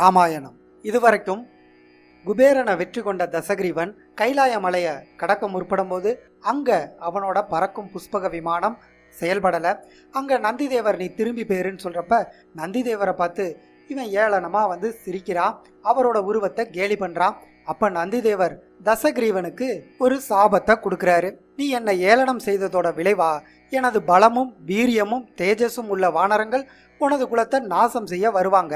ராமாயணம். இதுவரைக்கும் குபேரனை வெற்றி கொண்ட தசகிரீவன் கைலாய மலையை கடக்க முற்படும் போது அங்கே அவனோட பறக்கும் புஷ்பக விமானம் செயல்படலை. அங்கே நந்திதேவர் நீ திரும்பி பேருன்னு சொல்கிறப்ப நந்திதேவரை பார்த்து இவன் ஏளனமாக வந்து சிரிக்கிறான். அவரோட உருவத்தை கேலி பண்ணுறான் அப்போ நந்திதேவர் தசகிரீவனுக்கு ஒரு சாபத்தை கொடுக்குறாரு. நீ என்னை ஏளனம் செய்ததோட விளைவா? எனது பலமும் வீரியமும் தேஜஸும் உள்ள வானரங்கள் உனது குலத்தை நாசம் செய்ய வருவாங்க.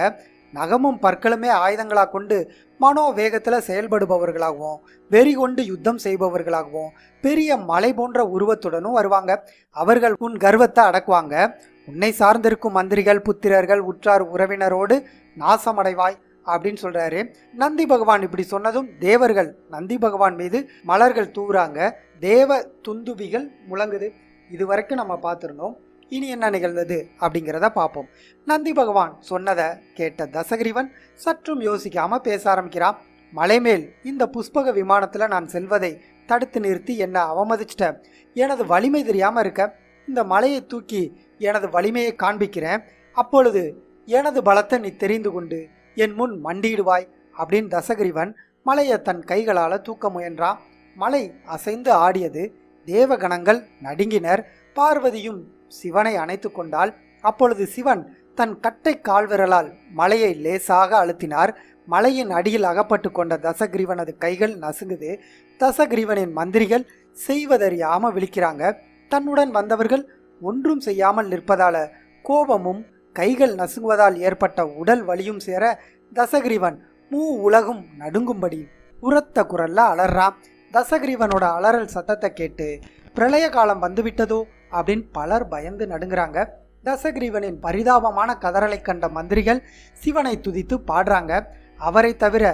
நகமும் பற்களுமே ஆயுதங்களாக கொண்டு மனோ வேகத்தில் செயல்படுபவர்களாகவும். வெறி கொண்டு யுத்தம் செய்பவர்களாகவும். பெரிய மலை போன்ற உருவத்துடனும் வருவாங்க. அவர்கள் உன் கர்வத்தை அடக்குவாங்க. உன்னை சார்ந்திருக்கும் மந்திரிகள் புத்திரர்கள் உற்றார் உறவினரோடு நாசமடைவாய் அப்படின்னு சொல்றாரு. நந்தி பகவான் இப்படி சொன்னதும் தேவர்கள் நந்தி பகவான் மீது மலர்கள் தூவுறாங்க. தேவ துந்துவிகள் முழங்குது. இது வரைக்கும் நம்ம பார்த்துருந்தோம். இனி என்ன நிகழ்ந்தது அப்படிங்கிறத பார்ப்போம். நந்தி பகவான் சொன்னதை கேட்ட தசகிரிவன் சற்றும் யோசிக்காம பேச ஆரம்பிக்கிறான். மலைமேல் இந்த புஷ்பக விமானத்தில் நான் செல்வதை தடுத்து நிறுத்தி என்னை அவமதிச்சிட்டேன். எனது வலிமை தெரியாம இருக்க இந்த மலையை தூக்கி எனது வலிமையை காண்பிக்கிறேன். அப்பொழுது எனது பலத்தை நீ தெரிந்து கொண்டு என் முன் மண்டியிடுவாய் அப்படின்னு தசகிரிவன் மலையை தன் கைகளால் தூக்க முயன்றான். மலை அசைந்து ஆடியது தேவகணங்கள் நடுங்கினர். பார்வதியும் சிவனை அணைத்து கொண்டாள் அப்பொழுது சிவன் தன் கட்டை கால்விரலால் மலையை லேசாக அழுத்தினார். மலையின் அடியில் அகப்பட்டு கொண்ட தசகிரீவனது கைகள் நசுங்குது. தசகிரீவனின் மந்திரிகள் செய்வதறியாம விழிக்கிறாங்க. தன்னுடன் வந்தவர்கள் ஒன்றும் செய்யாமல் நிற்பதால கோபமும் கைகள் நசுங்குவதால் ஏற்பட்ட உடல் வலியும் சேர தசகிரீவன் மூ உலகும் நடுங்கும்படி உரத்த குரல்ல அலறான். தசகிரீவனோட அலறல் சத்தத்தை கேட்டு பிரளய காலம் வந்துவிட்டதோ? அப்படின்னு பலர் பயந்து நடுங்கிறாங்க. தசகிரீவனின் பரிதாபமான கதறலை கண்ட மந்திரிகள் சிவனை துதித்து பாடுறாங்க. அவரை தவிர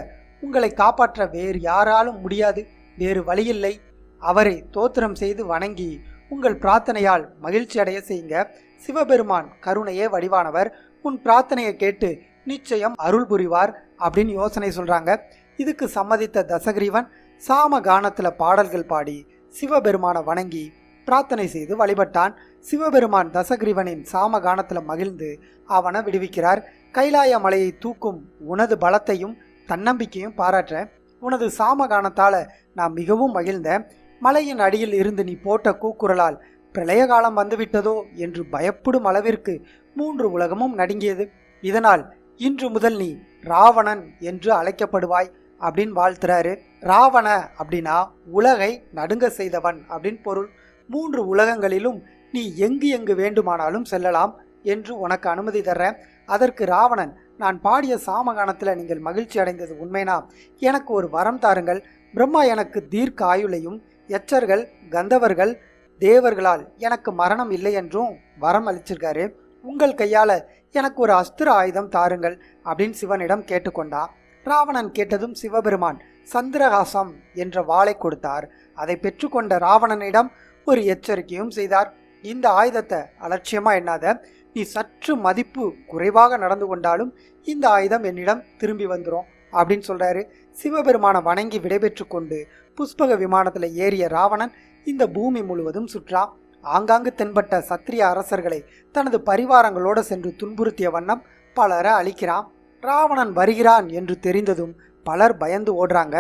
உங்களை காப்பாற்ற வேறு யாராலும் முடியாது வேறு வழியில்லை. அவரை தோத்திரம் செய்து வணங்கி உங்கள் பிரார்த்தனையால் மகிழ்ச்சி அடைய செய்யுங்க. சிவபெருமான் கருணையே வடிவானவர். உன் பிரார்த்தனையை கேட்டு நிச்சயம் அருள் புரிவார் அப்படின்னு யோசனை சொல்றாங்க. இதுக்கு சம்மதித்த தசகிரீவன் சாம கானத்துல பாடல்கள் பாடி சிவபெருமானை வணங்கி பிரார்த்தனை செய்து வழிபட்டான். சிவபெருமான் தசகிரீவனின் சாமகானத்தில் மகிழ்ந்து அவனை விடுவிக்கிறார். கைலாய மலையை தூக்கும் உனது பலத்தையும் தன்னம்பிக்கையும் பாராட்ட உனது சாமகானத்தால் நான் மிகவும் மகிழ்ந்தேன் மலையின் அடியில் இருந்து நீ போட்ட கூக்குரலால் பிரளய காலம் வந்துவிட்டதோ என்று பயப்படும் அளவிற்கு மூன்று உலகமும் நடுங்கியது. இதனால் இன்று முதல் நீ ராவணன் என்று அழைக்கப்படுவாய் அப்படின்னு வாழ்த்துறாரு. ராவண அப்படின்னா உலகை நடுங்க செய்தவன் அப்படின்னு பொருள். மூன்று உலகங்களிலும் நீ எங்கு எங்கு வேண்டுமானாலும் செல்லலாம் என்று உனக்கு அனுமதி தர்றேன். அதற்கு ராவணன் நான் பாடிய சாமகானத்தில் நீங்கள் மகிழ்ச்சி அடைந்தது உண்மைனா? எனக்கு ஒரு வரம் தாருங்கள். பிரம்மா எனக்கு தீர்க்க ஆயுளையும் எச்சர்கள் கந்தவர்கள் தேவர்களால் எனக்கு மரணம் இல்லை என்றும் வரம் அளிச்சிருக்காரு. உங்கள் கையால் எனக்கு ஒரு அஸ்திர ஆயுதம் தாருங்கள் அப்படின்னு சிவனிடம் கேட்டுக்கொண்டான் ராவணன் கேட்டதும் சிவபெருமான் சந்திரகாசம் என்ற வாளை கொடுத்தார். அதை பெற்றுக்கொண்ட ராவணனிடம் ஒரு எச்சரிக்கையும் செய்தார். இந்த ஆயுதத்தை அலட்சியமாக எண்ணாத நீ சற்று மதிப்பு குறைவாக நடந்து கொண்டாலும் இந்த ஆயுதம் என்னிடம் திரும்பி வந்துடும் அப்படின்னு சொல்கிறாரு சிவபெருமானை வணங்கி விடைபெற்று கொண்டு புஷ்பக விமானத்தில் ஏறிய ராவணன் இந்த பூமி முழுவதும் சுற்றா. ஆங்காங்கு தென்பட்ட சத்திரிய அரசர்களை தனது பரிவாரங்களோடு சென்று துன்புறுத்திய வண்ணம் பலரை அழிக்கிறான். ராவணன் வருகிறான் என்று தெரிந்ததும் பலர் பயந்து ஓடுறாங்க.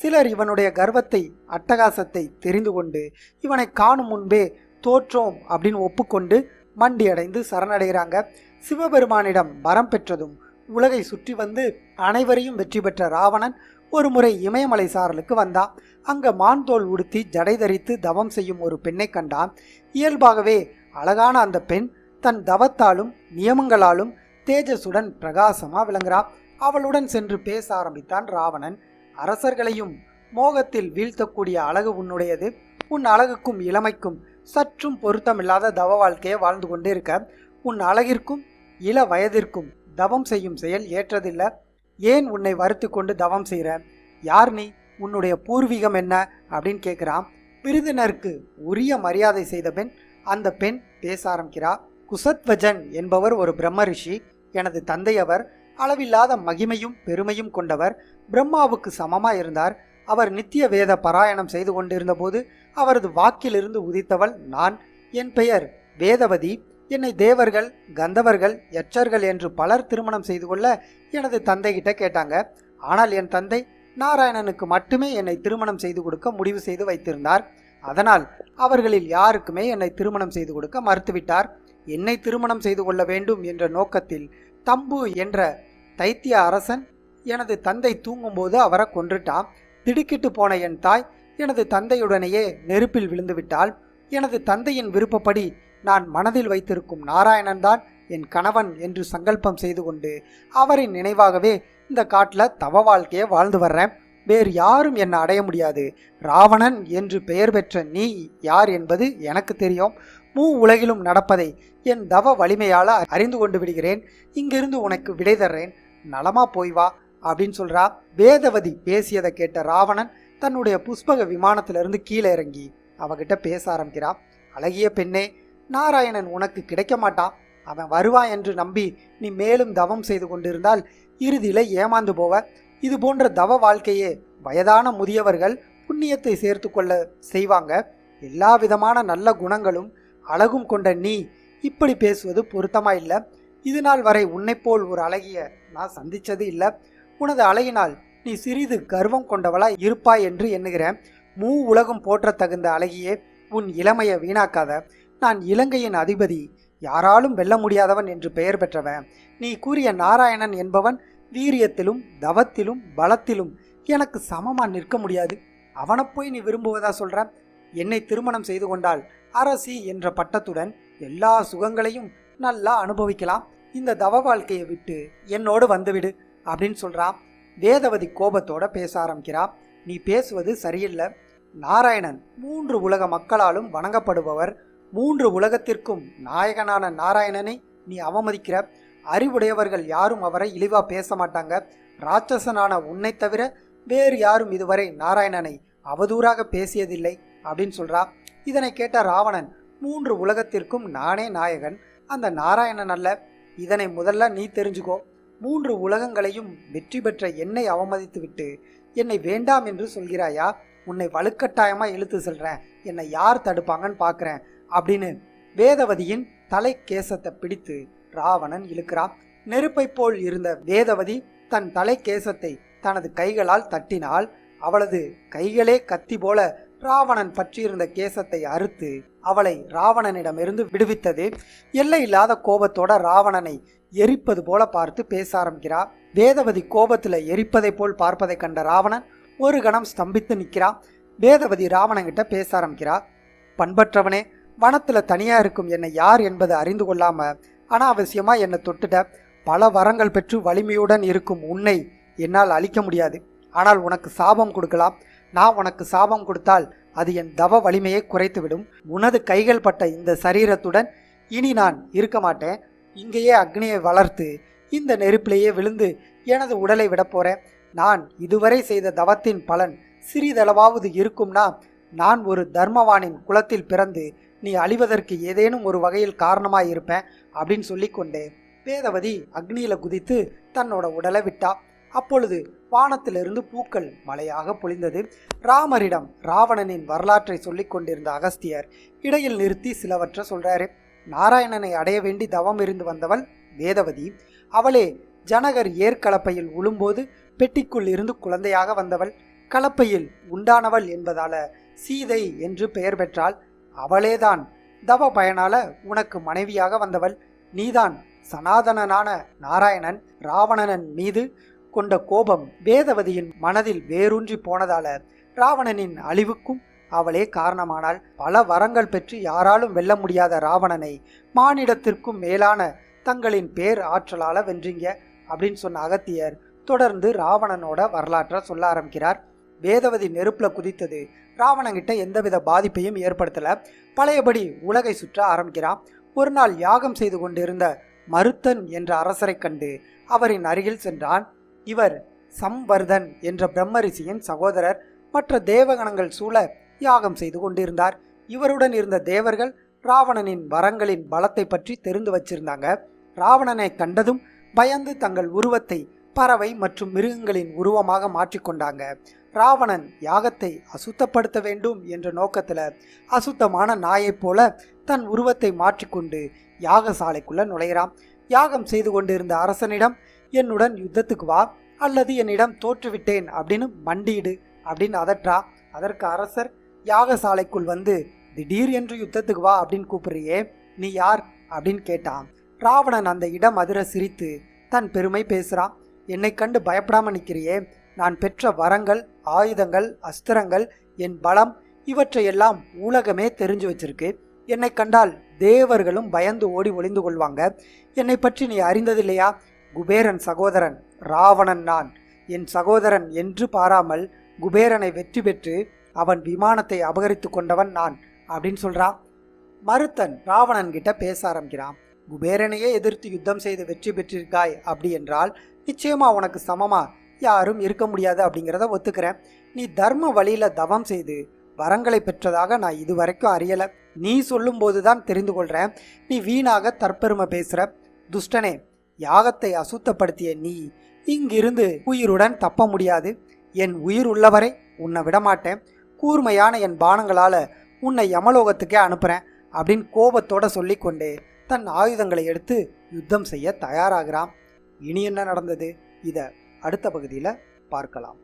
சிலர் இவனுடைய கர்வத்தை அட்டகாசத்தை தெரிந்து கொண்டு இவனை காணும் முன்பே தோற்றோம் அப்படின்னு ஒப்புக்கொண்டு மண்டி அடைந்து சரணடைகிறாங்க. சிவபெருமானிடம் வரம் பெற்றதும் உலகை சுற்றி வந்து அனைவரையும் வெற்றி பெற்ற ராவணன் ஒரு முறை இமயமலை சாரலுக்கு வந்தான். அங்கே மான் தோல் உடுத்தி ஜடை தரித்து தவம் செய்யும் ஒரு பெண்ணை கண்டான். இயல்பாகவே அழகான அந்த பெண் தன் தவத்தாலும் நியமங்களாலும் தேஜஸுடன் பிரகாசமாக விளங்குகிறான் அவளுடன் சென்று பேச ஆரம்பித்தான் ராவணன். அரசர்களையும் மோகத்தில் வீழ்த்தக்கூடிய அழகு உன்னுடையது. உன் அழகுக்கும் இளமைக்கும் சற்றும் பொருத்தமில்லாத தவ வாழ்க்கையை வாழ்ந்து கொண்டே இருக்க உன் அழகிற்கும் இள வயதிற்கும் தவம் செய்யும் செயல் ஏற்றதில்லை. ஏன் உன்னை வருத்தி கொண்டு தவம் செய்கிற? யார் நீ? உன்னுடைய பூர்வீகம் என்ன? அப்படின்னு கேட்குறான். விருந்தினருக்கு உரிய மரியாதை செய்த பெண் அந்த பெண் பேச ஆரம்பிக்கிறா. குசத்வஜன் என்பவர் ஒரு பிரம்ம ரிஷி. எனது தந்தையவர் அளவில்லாத மகிமையும் பெருமையும் கொண்டவர். பிரம்மாவுக்கு சமமாக இருந்தார். அவர் நித்திய வேத பாராயணம் செய்து கொண்டிருந்தபோது அவரது வாக்கிலிருந்து உதித்தவள் நான். என் பெயர் வேதவதி. என்னை தேவர்கள் கந்தவர்கள் யட்சர்கள் என்று பலர் திருமணம் செய்து கொள்ள எனது தந்தைகிட்ட கேட்டாங்க. ஆனால் என் தந்தை நாராயணனுக்கு மட்டுமே என்னை திருமணம் செய்து கொடுக்க முடிவு செய்து வைத்திருந்தார். அதனால் அவர்களில் யாருக்குமே என்னை திருமணம் செய்து கொடுக்க மறுத்துவிட்டார். என்னை திருமணம் செய்து கொள்ள வேண்டும் என்ற நோக்கத்தில் தம்பு என்ற தைத்திய அரசன் எனது தந்தை தூங்கும்போது அவரை கொன்றுட்டான். திடுக்கிட்டு போன என் தாய் எனது தந்தையுடனேயே நெருப்பில் விழுந்துவிட்டால் எனது தந்தையின் விருப்பப்படி நான் மனதில் வைத்திருக்கும் நாராயணன் தான் என் கணவன் என்று சங்கல்பம் செய்து கொண்டு அவரின் நினைவாகவே இந்த காட்டில் தவ வாழ்க்கையை வாழ்ந்து வர்றேன். வேறு யாரும் என்னை அடைய முடியாது. ராவணன் என்று பெயர் பெற்ற நீ யார் என்பது எனக்கு தெரியும். மூ உலகிலும் நடப்பதை என் தவ வலிமையால் அறிந்து கொண்டு விடுகிறேன். இங்கிருந்து உனக்கு விடை தர்றேன். நலமா போய் வா. அப்படின்னு சொல்கிறா வேதவதி பேசியதை கேட்ட ராவணன் தன்னுடைய புஷ்பக விமானத்திலிருந்து கீழே இறங்கி அவகிட்ட பேச ஆரம்பிக்கிறான் அழகிய பெண்ணே நாராயணன் உனக்கு கிடைக்க மாட்டான் அவன் வருவான் என்று நம்பி நீ மேலும் தவம் செய்து கொண்டிருந்தால் இறுதியில் ஏமாந்து போவ. இது போன்ற தவ வாழ்க்கையே வயதான முதியவர்கள் புண்ணியத்தை சேர்த்து கொள்ள செய்வாங்க. எல்லா விதமான நல்ல குணங்களும் அழகும் கொண்ட நீ இப்படி பேசுவது பொருத்தமாக இல்லை. இது நாள் வரை உன்னை போல் ஒரு அழகிய நான் சந்தித்தது இல்லை. உனது அழகினால் நீ சிறிது கர்வம் கொண்டவளா இருப்பாய் என்று எண்ணுகிறேன். மூ உலகம் போற்ற தகுந்த அழகியே உன் இளமையை வீணாக்காத. நான் இலங்கையின் அதிபதி யாராலும் வெல்ல முடியாதவன் என்று பெயர் பெற்றவன். நீ கூறிய நாராயணன் என்பவன் வீரியத்திலும் தவத்திலும் பலத்திலும் எனக்கு சமமா நிற்க முடியாது. அவனை போய் நீ விரும்புவதா சொல்ற என்னை திருமணம் செய்து கொண்டால் அரசி என்ற பட்டத்துடன் எல்லா சுகங்களையும் நல்லா அனுபவிக்கலாம். இந்த தவ வாழ்க்கையை விட்டு என்னோடு வந்துவிடு. அப்படின்னு சொல்கிறா வேதவதி கோபத்தோட பேச ஆரம்பிக்கிறா. நீ பேசுவது சரியில்லை. நாராயணன் மூன்று உலக மக்களாலும் வணங்கப்படுபவர். மூன்று உலகத்திற்கும் நாயகனான நாராயணனை நீ அவமதிக்கிற. அறிவுடையவர்கள் யாரும் அவரை இழிவாக பேச மாட்டாங்க. ராட்சசனான உன்னை தவிர வேறு யாரும் இதுவரை நாராயணனை அவதூறாக பேசியதில்லை அப்படின்னு சொல்றா. இதனை கேட்ட ராவணன் மூன்று உலகத்திற்கும் நானே நாயகன். அந்த நாராயணன் அல்ல. இதனை முதல்ல நீ தெரிஞ்சுக்கோ. மூன்று உலகங்களையும் வெற்றி பெற்ற என்னை அவமதித்துவிட்டு என்னை வேண்டாம் என்று சொல்கிறாயா? உன்னை வலுக்கட்டாயமாக இழுத்து செல்றேன். என்னை யார் தடுப்பாங்கன்னு பார்க்குறேன் அப்படின்னு வேதவதியின் தலை கேசத்தை பிடித்து ராவணன் இழுக்கிறான். நெருப்பை போல் இருந்த வேதவதி தன் தலை கேசத்தை தனது கைகளால் தட்டினால் அவளது கைகளே கத்தி போல ராவணன் பற்றியிருந்த கேசத்தை அறுத்து அவளை ராவணனிடமிருந்து விடுவித்தது. எல்லை இல்லாத கோபத்தோட ராவணனை எரிப்பது போல பார்த்து பேச ஆரம்பிக்கிறார் வேதவதி கோபத்தில் எரிப்பதை போல் பார்ப்பதை கண்ட ராவணன் ஒரு கணம் ஸ்தம்பித்து நிற்கிறான் வேதவதி ராவணங்கிட்ட பேச ஆரம்பிக்கிறா. பண்பற்றவனே வனத்தில் தனியாக இருக்கும் என்னை யார் என்பதை அறிந்து கொள்ளாமல் அனாவசியமாக என்னை தொட்டுட்ட பல வரங்கள் பெற்று வலிமையுடன் இருக்கும் உன்னை என்னால் அழிக்க முடியாது. ஆனால் உனக்கு சாபம் கொடுக்கலாம். நான் உனக்கு சாபம் கொடுத்தால் அது என் தவ வலிமையை குறைத்துவிடும். உனது கைகள் பட்ட இந்த சரீரத்துடன் இனி நான் இருக்க மாட்டேன். இங்கேயே அக்னியை வளர்த்து இந்த நெருப்பிலேயே விழுந்து எனது உடலை விடப்போறேன் நான் இதுவரை செய்த தவத்தின் பலன் சிறிதளவாவது இருக்கும்னா நான் ஒரு தர்மவானின் குலத்தில் பிறந்து நீ அழிவதற்கு ஏதேனும் ஒரு வகையில் காரணமாக இருப்பேன் அப்படின்னு சொல்லிக்கொண்டே வேதவதி அக்னியில குதித்து தன்னோட உடலை விட்டா. அப்பொழுது வானத்திலிருந்து பூக்கள் மழையாக பொழிந்தது. ராமரிடம் ராவணனின் வரலாற்றை சொல்லிக் கொண்டிருந்த அகஸ்தியர் இடையில் நிறுத்தி சிலவற்றை சொல்றாரு. நாராயணனை அடைய வேண்டி தவம் இருந்து வந்தவள் வேதவதி. அவளே ஜனகர் ஏற்கலப்பையில் உழும்போது பெட்டிக்குள் இருந்து குழந்தையாக வந்தவள். கலப்பையில் உண்டானவள் என்பதால சீதை என்று பெயர் பெற்றாள். அவளேதான் தவ பயனால உனக்கு மனைவியாக வந்தவள். நீதான் சனாதனனான நாராயணன். ராவணனன் மீது கொண்ட கோபம் வேதவதியின் மனதில் வேரூன்றி போனதால ராவணனின் அழிவுக்கும் அவளே காரணமானால் பல வரங்கள் பெற்று யாராலும் வெல்ல முடியாத ராவணனை மானிடத்திற்கும் மேலான தங்களின் பேர் ஆற்றலால வென்றீங்க அப்படின்னு சொன்ன அகத்தியர் தொடர்ந்து ராவணனோட வரலாற்றை சொல்ல ஆரம்பிக்கிறார். வேதவதி நெருப்புல குதித்தது ராவணங்கிட்ட எந்தவித பாதிப்பையும் ஏற்படுத்தல. பழையபடி உலகை சுற்ற ஆரம்பிக்கிறான். ஒரு நாள் யாகம் செய்து கொண்டிருந்த மருத்தன் என்ற அரசரை கண்டு அவரின் அருகில் சென்றான். இவர் சம்வர்தன் என்ற பிரம்மரிஷியின் சகோதரர் மற்ற தேவகணங்கள் சூழ யாகம் செய்து கொண்டிருந்தார். இவருடன் இருந்த தேவர்கள் ராவணனின் வரங்களின் பலத்தை பற்றி தெரிந்து வச்சிருந்தாங்க. ராவணனை கண்டதும் பயந்து தங்கள் உருவத்தை பறவை மற்றும் மிருகங்களின் உருவமாக மாற்றிக்கொண்டாங்க ராவணன் யாகத்தை அசுத்தப்படுத்த வேண்டும் என்ற நோக்கத்தில் அசுத்தமான நாயைப் போல தன் உருவத்தை மாற்றிக்கொண்டு யாகசாலைக்குள்ள நுழையிறான். யாகம் செய்து கொண்டிருந்த அரசனிடம் என்னுடன் யுத்தத்துக்கு வா அல்லது என்னிடம் தோற்றுவிட்டேன் அப்படின்னு மண்டியிடு அப்படின்னு அதற்றா அதற்கு அரசர் யாகசாலைக்குள் வந்து திடீர் என்று யுத்தத்துக்கு வா அப்படின்னு கூப்பிடுறியே நீ யார்? அப்படின்னு கேட்டான். ராவணன் அந்த இடம் அதிர சிரித்து தன் பெருமை பேசுகிறான் என்னை கண்டு பயப்படாமல் நிற்கிறியே நான் பெற்ற வரங்கள் ஆயுதங்கள் அஸ்திரங்கள் என் பலம் இவற்றையெல்லாம் உலகமே தெரிஞ்சு வச்சிருக்கு. என்னை கண்டால் தேவர்களும் பயந்து ஓடி ஒளிந்து கொள்வாங்க. என்னை பற்றி நீ அறிந்ததில்லையா? குபேரன் சகோதரன் ராவணன் நான். என் சகோதரன் என்று பாராமல் குபேரனை வெற்றி பெற்று அவன் விமானத்தை அபகரித்து கொண்டவன் நான் அப்படின்னு சொல்கிறான் மருத்தன் ராவணன் கிட்ட பேச ஆரம்பிக்கிறான். குபேரனையே எதிர்த்து யுத்தம் செய்து வெற்றி பெற்றிருக்காய் அப்படி என்றால் நிச்சயமா உனக்கு சமமா? யாரும் இருக்க முடியாது அப்படிங்கிறத ஒத்துக்கிறேன். நீ தர்ம வழியில் தவம் செய்து வரங்களை பெற்றதாக நான் இதுவரைக்கும் அறியலை. நீ சொல்லும்போது தான் தெரிந்து கொள்கிறேன் நீ வீணாக தற்பெருமை பேசுகிற துஷ்டனே யாகத்தை அசுத்தப்படுத்திய நீ இங்கிருந்து உயிருடன் தப்ப முடியாது. என் உயிர் உள்ளவரை உன்னை விடமாட்டேன். கூர்மையான என் பானங்களால் உன்னை யமலோகத்துக்கே அனுப்புறேன் அப்படின்னு கோபத்தோட சொல்லிக்கொண்டே தன் ஆயுதங்களை எடுத்து யுத்தம் செய்ய தயாராகிறான். இனி என்ன நடந்தது? இதை அடுத்த பகுதியில் பார்க்கலாம்.